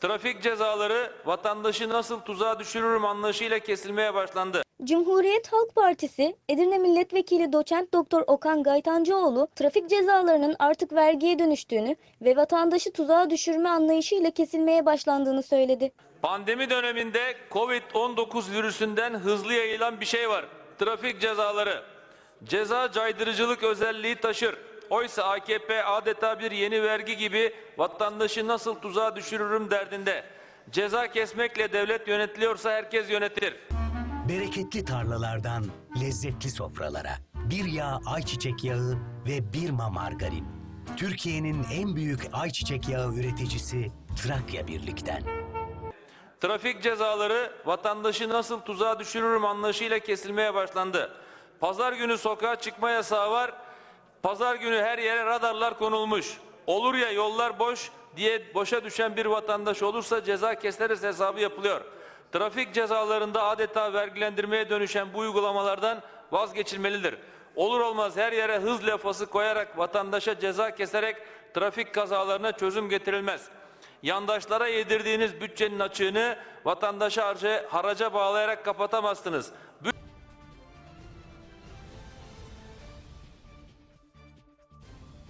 Trafik cezaları vatandaşı nasıl tuzağa düşürürüm anlayışıyla kesilmeye başlandı. Cumhuriyet Halk Partisi, Edirne Milletvekili Doçent Doktor Okan Gaytancıoğlu, trafik cezalarının artık vergiye dönüştüğünü ve vatandaşı tuzağa düşürme anlayışıyla kesilmeye başlandığını söyledi. Pandemi döneminde Covid-19 virüsünden hızlı yayılan bir şey var. Trafik cezaları. Ceza caydırıcılık özelliği taşır. Oysa AKP adeta bir yeni vergi gibi vatandaşı nasıl tuzağa düşürürüm derdinde. Ceza kesmekle devlet yönetiliyorsa herkes yönetir. Bereketli tarlalardan lezzetli sofralara. Bir yağ ayçiçek yağı ve Birma margarin. Türkiye'nin en büyük ayçiçek yağı üreticisi Trakya Birlik'ten. Trafik cezaları vatandaşı nasıl tuzağa düşürürüm anlayışıyla kesilmeye başlandı. Pazar günü sokağa çıkma yasağı var. Pazar günü her yere radarlar konulmuş. Olur ya yollar boş diye boşa düşen bir vatandaş olursa ceza kesiliriz hesabı yapılıyor. Trafik cezalarında adeta vergilendirmeye dönüşen bu uygulamalardan vazgeçilmelidir. Olur olmaz her yere hız lafası koyarak vatandaşa ceza keserek trafik kazalarına çözüm getirilmez. Yandaşlara yedirdiğiniz bütçenin açığını vatandaşa harca, haraca bağlayarak kapatamazsınız.